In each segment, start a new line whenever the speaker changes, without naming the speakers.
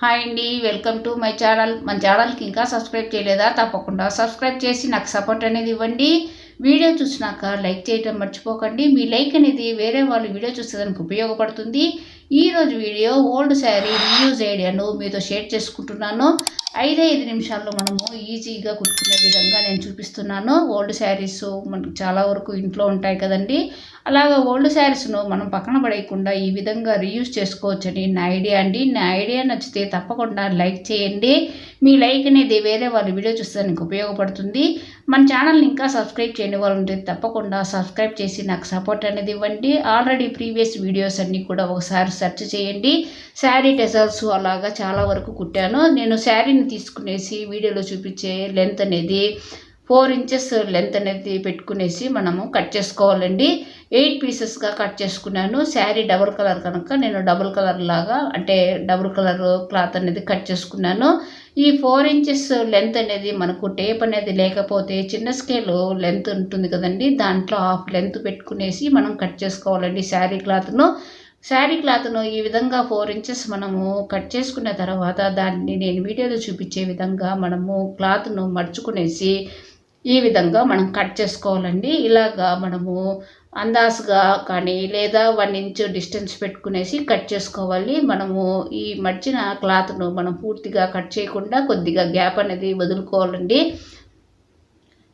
Hi అండి welcome to my channel. మన ఛానల్కి ఇంకా సబ్స్క్రైబ్ చేయలేదా? తప్పకుండా సబ్స్క్రైబ్ చేసి నాకు సపోర్ట్ అనేది ఇవ్వండి. వీడియో చూసినాక లైక్ చేయడం మర్చిపోకండి. మీ లైక్ అనేది వేరే వాళ్ళు వీడియో చూసేదానికి ఉపయోగపడుతుంది. ఈరోజు వీడియో ఓల్డ్ శారీ రీయూజ్ ఐడియాను మీతో షేర్ చేసుకుంటున్నాను. ఐదు ఐదు నిమిషాల్లో మనము ఈజీగా కుట్టుకునే విధంగా నేను చూపిస్తున్నాను. ఓల్డ్ శారీస్ మనకు చాలా వరకు ఇంట్లో ఉంటాయి కదండి. అలాగా ఓల్డ్ శారీస్ను మనం పక్కన పడేయకుండా ఈ విధంగా రీయూజ్ చేసుకోవచ్చని నా ఐడియా అండి. నా ఐడియా నచ్చితే తప్పకుండా లైక్ చేయండి. మీ లైక్ అనేది వేరే వాళ్ళ వీడియో చూస్తానికి ఉపయోగపడుతుంది. మన ఛానల్ని ఇంకా సబ్స్క్రైబ్ చేయని వాళ్ళు ఉంటే తప్పకుండా సబ్స్క్రైబ్ చేసి నాకు సపోర్ట్ అనేది ఇవ్వండి. ఆల్రెడీ ప్రీవియస్ వీడియోస్ అన్నీ కూడా ఒకసారి సెర్చ్ చేయండి. శారీ టెజల్స్ అలాగా చాలా వరకు కుట్టాను. నేను శారీని తీసుకునేసి వీడియోలో చూపించే లెంత్ అనేది ఫోర్ ఇంచెస్ లెంత్ అనేది పెట్టుకునేసి మనము కట్ చేసుకోవాలండి. ఎయిట్ పీసెస్గా కట్ చేసుకున్నాను. శారీ డబుల్ కలర్ కనుక నేను డబుల్ కలర్ లాగా అంటే డబుల్ కలర్ క్లాత్ అనేది కట్ చేసుకున్నాను. ఈ ఫోర్ ఇంచెస్ లెంత్ అనేది మనకు టేప్ అనేది లేకపోతే చిన్న స్కేల్ లెంత్ ఉంటుంది కదండి. దాంట్లో హాఫ్ లెంత్ పెట్టుకునేసి మనం కట్ చేసుకోవాలండి శారీ క్లాత్ను. శారీ క్లాత్ను ఈ విధంగా ఫోర్ ఇంచెస్ మనము కట్ చేసుకున్న తర్వాత దాన్ని నేను వీడియోలో చూపించే విధంగా మనము క్లాత్ను మడుచుకునేసి ఈ విధంగా మనం కట్ చేసుకోవాలండి. ఇలాగా మనము అందాసుగా కానీ లేదా వన్ ఇంచ్ డిస్టెన్స్ పెట్టుకునేసి కట్ చేసుకోవాలి. మనము ఈ మధ్యన క్లాత్ను మనం పూర్తిగా కట్ చేయకుండా కొద్దిగా గ్యాప్ అనేది వదులుకోవాలండి.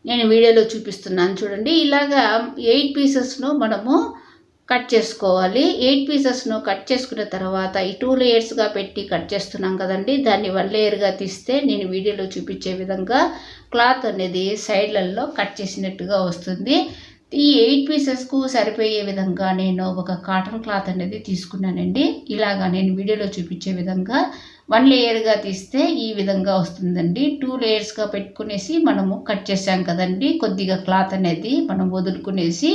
నేను వీడియోలో చూపిస్తున్నాను చూడండి. ఇలాగా ఎయిట్ పీసెస్ను మనము కట్ చేసుకోవాలి. ఎయిట్ పీసెస్ను కట్ చేసుకున్న తర్వాత ఈ టూ లేయర్స్గా పెట్టి కట్ చేస్తున్నాం కదండి. దాన్ని వన్ లేయర్గా తీస్తే నేను వీడియోలో చూపించే విధంగా క్లాత్ అనేది సైడ్లలో కట్ చేసినట్టుగా వస్తుంది. ఈ ఎయిట్ పీసెస్కు సరిపోయే విధంగా నేను ఒక కాటన్ క్లాత్ అనేది తీసుకున్నానండి. ఇలాగా నేను వీడియోలో చూపించే విధంగా వన్ లేయర్గా తీస్తే ఈ విధంగా వస్తుందండి. టూ లేయర్స్గా పెట్టుకునేసి మనము కట్ చేసాం కదండి. కొద్దిగా క్లాత్ అనేది మనం వదులుకునేసి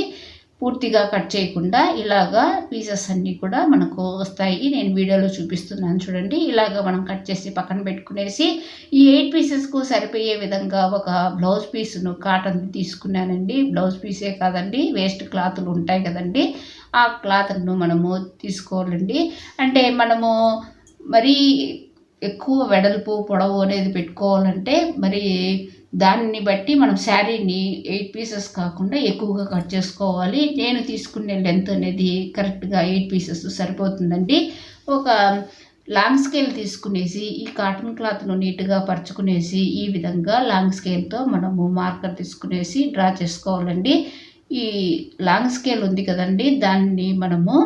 పూర్తిగా కట్ చేయకుండా ఇలాగా పీసెస్ అన్నీ కూడా మనకు వస్తాయి. నేను వీడియోలో చూపిస్తున్నాను చూడండి. ఇలాగ మనం కట్ చేసి పక్కన పెట్టుకునేసి ఈ ఎయిట్ పీసెస్కు సరిపోయే విధంగా ఒక బ్లౌజ్ పీస్ను కాటన్ తీసుకున్నానండి. బ్లౌజ్ పీసే కాదండి వేస్ట్ క్లాతులు ఉంటాయి కదండి. ఆ క్లాత్ను మనము తీసుకోవాలండి. అంటే మనము మరీ ఎక్కువ వెడల్పు పొడవు అనేది పెట్టుకోవాలంటే మరి దాన్ని బట్టి మనం శారీని ఎయిట్ పీసెస్ కాకుండా ఎక్కువగా కట్ చేసుకోవాలి. నేను తీసుకునే లెంత్ అనేది కరెక్ట్గా ఎయిట్ పీసెస్ సరిపోతుందండి. ఒక లాంగ్ స్కేల్ తీసుకునేసి ఈ కాటన్ క్లాత్ను నీట్గా పరుచుకునేసి ఈ విధంగా లాంగ్ స్కేల్తో మనము మార్కర్ తీసుకునేసి డ్రా చేసుకోవాలండి. ఈ లాంగ్ స్కేల్ ఉంది కదండి దాన్ని మనము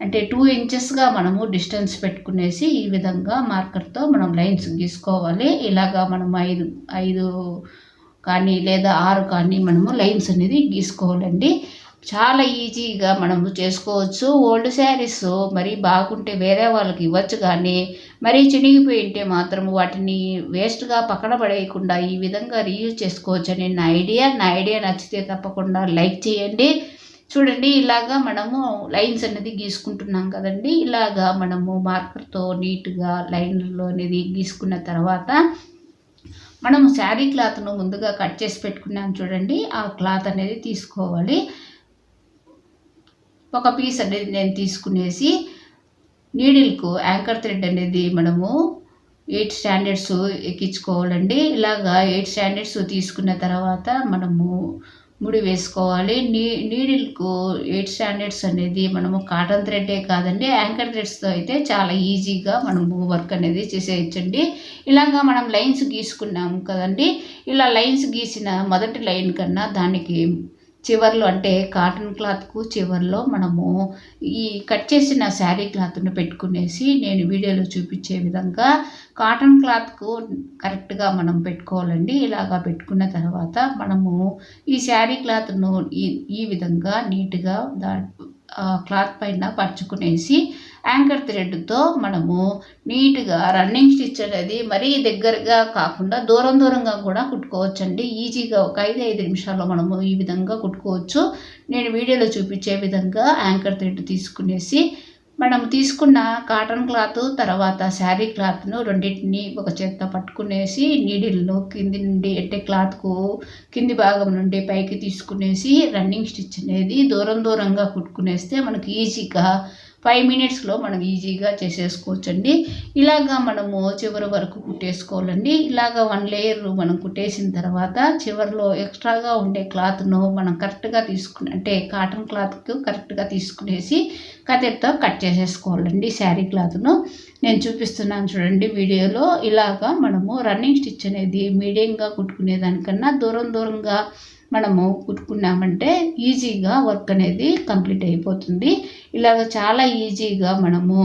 అంటే టూ ఇంచెస్గా మనము డిస్టెన్స్ పెట్టుకునేసి ఈ విధంగా మార్కర్తో మనం లైన్స్ గీసుకోవాలి. ఇలాగా మనం ఐదు ఐదు కానీ లేదా ఆరు కానీ మనము లైన్స్ అనేది గీసుకోవాలండి. చాలా ఈజీగా మనము చేసుకోవచ్చు. ఓల్డ్ శారీస్ మరి బాగుంటే వేరే వాళ్ళకి ఇవ్వచ్చు కానీ మరీ చినిగిపోయి ఉంటే మాత్రం వాటిని వేస్ట్గా పక్కన పడేయకుండా ఈ విధంగా రీయూజ్ చేసుకోవచ్చు అని నా ఐడియా నా ఐడియా నచ్చితే తప్పకుండా లైక్ చేయండి. చూడండి ఇలాగా మనము లైన్స్ అనేది గీసుకుంటున్నాం కదండి. ఇలాగా మనము మార్కర్తో నీట్గా లైన్లో అనేది గీసుకున్న తర్వాత మనము శారీ క్లాత్ను ముందుగా కట్ చేసి పెట్టుకున్నాం చూడండి. ఆ క్లాత్ అనేది తీసుకోవాలి. ఒక పీస్ అనేది నేను తీసుకునేసి నీడిల్కు యాంకర్ థ్రెడ్ అనేది మనము ఎయిట్ స్టాండర్డ్స్ ఎక్కించుకోవాలండి. ఇలాగా ఎయిట్ స్టాండర్డ్స్ తీసుకున్న తర్వాత మనము ముడి వేసుకోవాలి. నీ నీడిల్కు ఎయిట్ స్టాండర్డ్స్ అనేది మనము కాటన్ థ్రెడ్డే కాదండి యాంకర్ థ్రెడ్స్తో అయితే చాలా ఈజీగా మనము వర్క్ అనేది చేసేయచ్చండి. ఇలాగా మనం లైన్స్ గీసుకున్నాము కదండి ఇలా లైన్స్ గీసిన మొదటి లైన్ కన్నా దానికి చివర్లో అంటే కాటన్ క్లాత్కు చివర్లో మనము ఈ కట్ చేసిన శారీ క్లాత్ను పెట్టుకునేసి నేను వీడియోలో చూపించే విధంగా కాటన్ క్లాత్కు కరెక్ట్గా మనం పెట్టుకోవాలండి. ఇలాగా పెట్టుకున్న తర్వాత మనము ఈ శారీ క్లాత్ను ఈ ఈ విధంగా నీట్గా దా క్లాత్ పైన పరుచుకునేసి యాంకర్ థ్రెడ్తో మనము నీట్గా రన్నింగ్ స్టిచ్ అనేది మరీ దగ్గరగా కాకుండా దూరం దూరంగా కూడా కుట్టుకోవచ్చండి. ఈజీగా ఒక ఐదు ఐదు నిమిషాల్లో మనము ఈ విధంగా కుట్టుకోవచ్చు. నేను వీడియోలో చూపించే విధంగా యాంకర్ థ్రెడ్ తీసుకునేసి మనం తీసుకున్న కాటన్ క్లాత్ తర్వాత శారీ క్లాత్ను రెండింటిని ఒక చేత్త పట్టుకునేసి నీడిల్లో కింది నుండి అంటే క్లాత్కు కింది భాగం నుండి పైకి తీసుకునేసి రన్నింగ్ స్టిచ్ అనేది దూరం దూరంగా కుట్టుకునేస్తే మనకి ఈజీగా ఫైవ్ మినిట్స్లో మనం ఈజీగా చేసేసుకోవచ్చండి. ఇలాగా మనము చివరి వరకు కుట్టేసుకోవాలండి. ఇలాగా వన్ లేయర్ మనం కుట్టేసిన తర్వాత చివరిలో ఎక్స్ట్రాగా ఉండే క్లాత్ను మనం కరెక్ట్గా తీసుకుని అంటే కాటన్ క్లాత్కు కరెక్ట్గా తీసుకునేసి కత్తెరతో కట్ చేసేసుకోవాలండి శారీ క్లాత్ను నేను చూపిస్తున్నాను చూడండి వీడియోలో. ఇలాగా మనము రన్నింగ్ స్టిచ్ అనేది మీడియంగా కుట్టుకునే దానికన్నా దూరం దూరంగా మనము కుట్టుకున్నామంటే ఈజీగా వర్క్ అనేది కంప్లీట్ అయిపోతుంది. ఇలాగ చాలా ఈజీగా మనము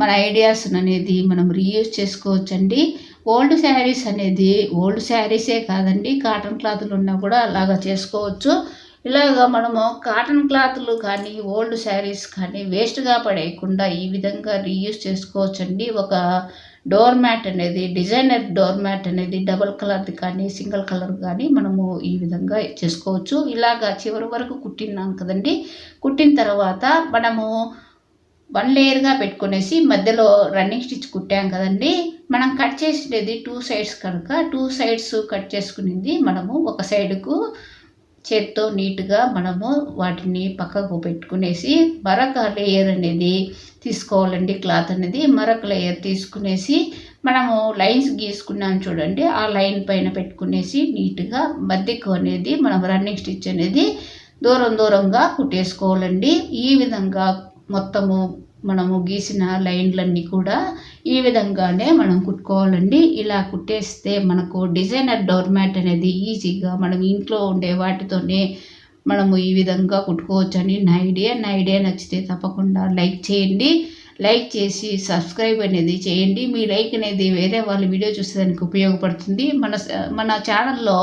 మన ఐడియాస్ అనేది మనం రీయూజ్ చేసుకోవచ్చండి. ఓల్డ్ శారీస్ అనేది ఓల్డ్ శారీసే కాదండి కాటన్ క్లాత్లు ఉన్నా కూడా అలాగా చేసుకోవచ్చు. ఇలాగ మనము కాటన్ క్లాత్లు కానీ ఓల్డ్ శారీస్ కానీ వేస్ట్గా పడేయకుండా ఈ విధంగా రీయూజ్ చేసుకోవచ్చండి. ఒక డోర్ మ్యాట్ అనేది డిజైనర్ డోర్ మ్యాట్ అనేది డబుల్ కలర్ది కానీ సింగిల్ కలర్ కానీ మనము ఈ విధంగా చేసుకోవచ్చు. ఇలాగా చివరి వరకు కుట్టినాం కదండి. కుట్టిన తర్వాత మనము వన్ లేయర్గా పెట్టుకునేసి మధ్యలో రన్నింగ్ స్టిచ్ కుట్టాం కదండి. మనం కట్ చేసేది టూ సైడ్స్ కనుక టూ సైడ్స్ కట్ చేసుకునేది మనము ఒక సైడ్కు చేత్తో నీట్గా మనము వాటిని పక్కకు పెట్టుకునేసి మరొక లేయర్ అనేది తీసుకోవాలండి క్లాత్ అనేది. మరొక లేయర్ తీసుకునేసి మనము లైన్స్ గీసుకున్నాం చూడండి. ఆ లైన్ పైన పెట్టుకునేసి నీట్గా మధ్యకు అనేది మనం రన్నింగ్ స్టిచ్ అనేది దూరం దూరంగా కుట్టేసుకోవాలండి. ఈ విధంగా మొత్తము మనము గీసిన లైన్లన్నీ కూడా ఈ విధంగానే మనం కుట్టుకోవాలండి. ఇలా కుట్టేస్తే మనకు డిజైనర్ డోర్ మ్యాట్ అనేది ఈజీగా మనం ఇంట్లో ఉండే వాటితోనే మనము ఈ విధంగా కుట్టుకోవచ్చని నా ఐడియా నా ఐడియా నచ్చితే తప్పకుండా లైక్ చేయండి. లైక్ చేసి సబ్స్క్రైబ్ అనేది చేయండి. మీ లైక్ అనేది వేరే వాళ్ళ వీడియో చూసేదానికి ఉపయోగపడుతుంది. మన మన ఛానల్లో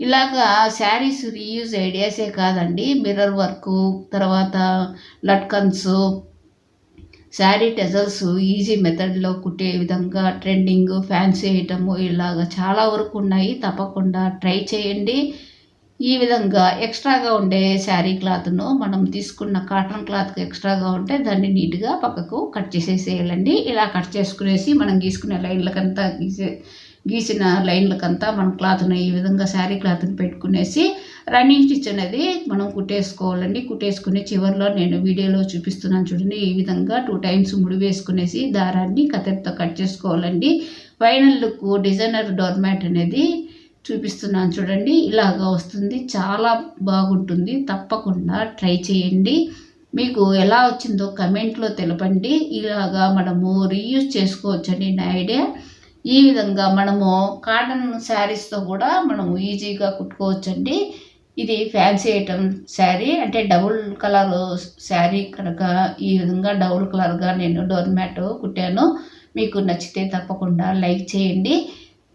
ఇలాగా శారీస్ రీయూజ్ ఐడియాసే కాదండి. మిర్రర్ వర్క్ తర్వాత లట్కన్స్ శారీ టెజల్స్ ఈజీ మెథడ్లో కుట్టే విధంగా ట్రెండింగ్ ఫ్యాన్సీ ఐటము ఇలాగ చాలా వరకు ఉన్నాయి. తప్పకుండా ట్రై చేయండి. ఈ విధంగా ఎక్స్ట్రాగా ఉండే శారీ క్లాత్ను మనం తీసుకున్న కాటన్ క్లాత్కి ఎక్స్ట్రాగా ఉంటే దాన్ని నీట్గా పక్కకు కట్ చేసేసేయాలండి. ఇలా కట్ చేసుకునేసి మనం గీసుకునే లైన్లకంతా గీసే గీసిన లైన్లకంతా మనం క్లాత్ను ఈ విధంగా శారీ క్లాత్ని పెట్టుకునేసి రన్నింగ్ స్టిచ్ అనేది మనం కుట్టేసుకోవాలండి. కుట్టేసుకుని చివరిలో నేను వీడియోలో చూపిస్తున్నాను చూడండి. ఈ విధంగా టూ టైమ్స్ ముడి వేసుకునేసి దారాన్ని కత్తెరతో కట్ చేసుకోవాలండి. ఫైనల్ లుక్ డిజైనర్ డోర్మ్యాట్ అనేది చూపిస్తున్నాను చూడండి. ఇలాగా వస్తుంది. చాలా బాగుంటుంది. తప్పకుండా ట్రై చేయండి. మీకు ఎలా వచ్చిందో కమెంట్లో తెలపండి. ఇలాగా మనము రీయూజ్ చేసుకోవచ్చండి నా ఐడియా. ఈ విధంగా మనము కాటన్ శారీస్తో కూడా మనము ఈజీగా కుట్టుకోవచ్చండి. ఇది ఫ్యాన్సీ ఐటమ్ శారీ అంటే డబుల్ కలర్ శారీ కనుక ఈ విధంగా డబుల్ కలర్గా నేను డోర్ మ్యాట్ కుట్టాను. మీకు నచ్చితే తప్పకుండా లైక్ చేయండి.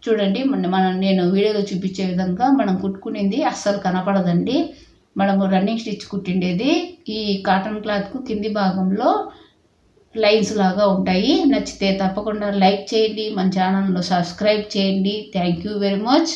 చూడండి మనం నేను వీడియోలో చూపించే విధంగా మనం కుట్టుకునేది అస్సలు కనపడదండి. మనము రన్నింగ్ స్టిచ్ కుట్టిండేది ఈ కాటన్ క్లాత్కు కింది భాగంలో లైన్స్ లాగా ఉంటాయి. నచ్చితే తప్పకుండా లైక్ చేయండి. మన ఛానల్ను సబ్స్క్రైబ్ చేయండి. Thank you very much.